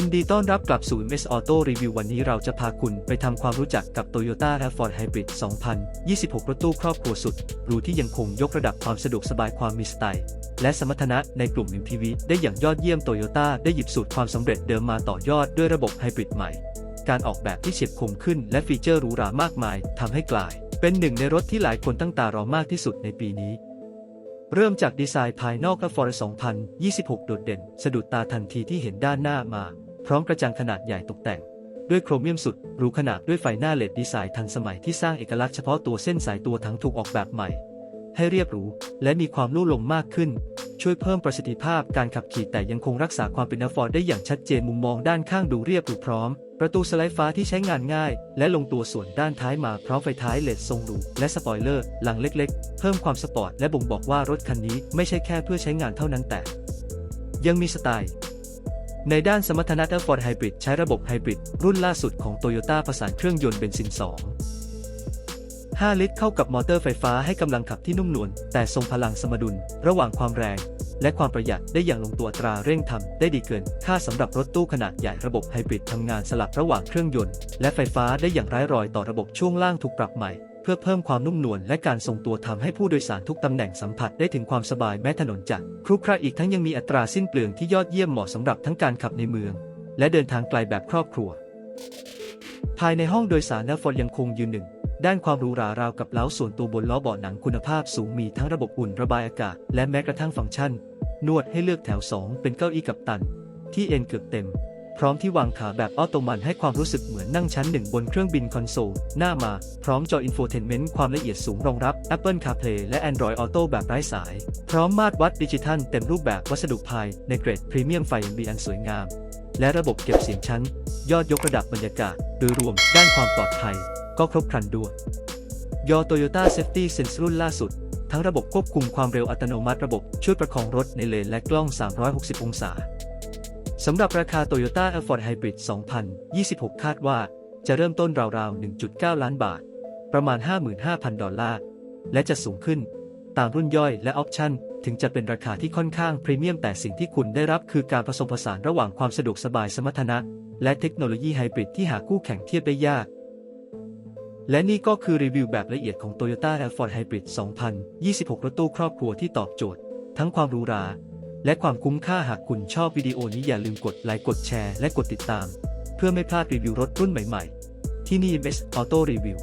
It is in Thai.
ยินดีต้อนรับกลับสู่ MS Auto Review วันนี้เราจะพาคุณไปทำความรู้จักกับ Toyota RAV4 Hybrid 2026 รถตู้ครอบครัวสุดหรูที่ยังคงยกระดับความสะดวกสบายความมีสไตล์ และสมรรถนะในกลุ่ม MPV ได้อย่างยอดเยี่ยม Toyota ได้หยิบสูตรความสำเร็จเดิมมาต่อยอดด้วยระบบไฮบริดใหม่ การออกแบบที่เฉียบคมขึ้นและฟีเจอร์หรูหรามากมายทำให้กลาย เป็นหนึ่งในรถที่หลายคนตั้งตารอมากที่สุดในปีนี้เริ่มจากดีไซน์ภายนอกและฟอร์2026 โดดเด่น สะดุดตาทันทีที่เห็นด้านหน้ามา พร้อมกระจังขนาดใหญ่ตกแต่ง ด้วยโครเมียมสุดหรูขนาดด้วยไฟหน้าเลดดีไซน์ทันสมัยที่สร้างเอกลักษณ์เฉพาะตัวเส้นสายตัวทั้งถูกออกแบบใหม่ ให้เรียบหรูและมีความลู่ลมมากขึ้น ช่วยเพิ่มประสิทธิภาพการขับขี่แต่ยังคงรักษาความเป็นนฟอร์ดได้อย่างชัดเจนมุมมองด้านข้างดูเรียบหรูพร้อม ประตูสไลด์ฟ้าที่ใช้งานง่าย และลงตัวส่วนด้านท้ายมาพร้อมไฟท้ายเลดทรงหรูและสปอยเลอร์หลังเล็ก ๆ เพิ่มความสปอร์ตและบ่งบอกว่ารถคันนี้ไม่ใช่แค่เพื่อใช้งานเท่านั้นแต่ ยังมีสไตล์ ในด้านสมรรถนะ Ford Hybrid ใช้ระบบไฮบริดรุ่นล่าสุดของ Toyota ผสานเครื่องยนต์เบนซิน 2 5 ลิตรเข้ากับมอเตอร์ไฟฟ้าให้กำลังขับที่นุ่มนวลแต่ทรงพลังสมดุล ระหว่างความแรง และความประหยัดได้อย่างลงตัวตราเร่งทำได้ดีเกินค่าสำหรับรถตู้ขนาดใหญ่ระบบไฮบริดทำงานสลับระหว่างเครื่องยนต์ และไฟฟ้าได้อย่างไร้รอยต่อระบบช่วงล่างถูกปรับใหม่ พื่อเพิ่มความนุ่มนวลและการทรงตัวทำให้ผู้โดยสารทุกตำแหน่งสัมผัสได้ถึงความสบายแม้ถนนจะครุขระอีกทั้งยังมีอัตราสิ้นเปลืองที่ยอดเยี่ยมเหมาะสำหรับทั้งการขับในเมือง และเดินทางไกลแบบครอบครัว ภายในห้องโดยสารนฟอร์ยังคงยืนหนึ่งด้านความหรูหราราวกับเล้าส่วนตัวบนล้อเบาะหนังคุณภาพสูงมีทั้งระบบอุ่นระบายอากาศ และแม้กระทั่งฟังก์ชัน นวดให้เลือกแถว 2 เป็นเก้าอี้กับตัน ที่เอนเกือบเต็ม พร้อมที่วางขาแบบออโตมันให้ความรู้สึกเหมือนนั่งชั้นหนึ่งบนเครื่องบินคอนโซล หน้ามา พร้อมจออินโฟเทนเมนต์ความละเอียดสูงรองรับ Apple CarPlay และ Android Auto แบบไร้สาย พร้อมมาตรวัดดิจิทัลเต็มรูปแบบวัสดุภายในเกรดพรีเมียมไฟ NB อันสวยงาม และระบบเก็บเสียงชั้น ยอดยกระดับบรรยากาศ โดยรวมด้านความปลอดภัย ก็ครบครันด้วยยอ Toyota Safety Sense รุ่นล่าสุด ทั้งระบบควบคุมความเร็วอัตโนมัติระบบช่วยประคองรถในเลนและกล้อง 360 องศา สำหรับราคา Toyota Alphard Hybrid 2026 คาดว่า จะเริ่มต้นราวๆ 1.9 ล้านบาท ประมาณ 55,000 ดอลลาร์ และจะสูงขึ้น ตามรุ่นย่อยและออปชั่น ถึงจะเป็นราคาที่ค่อนข้างพรีเมียมแต่สิ่งที่คุณได้รับคือการผสมผสานระหว่างความสะดวกสบายสมรรถนะ และเทคโนโลยีไฮบริดที่หาคู่แข่งเทียบได้ยาก และนี่ก็คือรีวิวแบบละเอียดของ Toyota Alphard Hybrid 2026 รถตู้ครอบครัวที่ตอบโจทย์ ทั้งความหรูหรา และความคุ้มค่าหากคุณชอบวิดีโอนี้อย่าลืมกดไลค์กดแชร์และกดติดตาม เพื่อไม่พลาดรีวิวรถรุ่นใหม่ๆ ที่นี่ MS Auto Review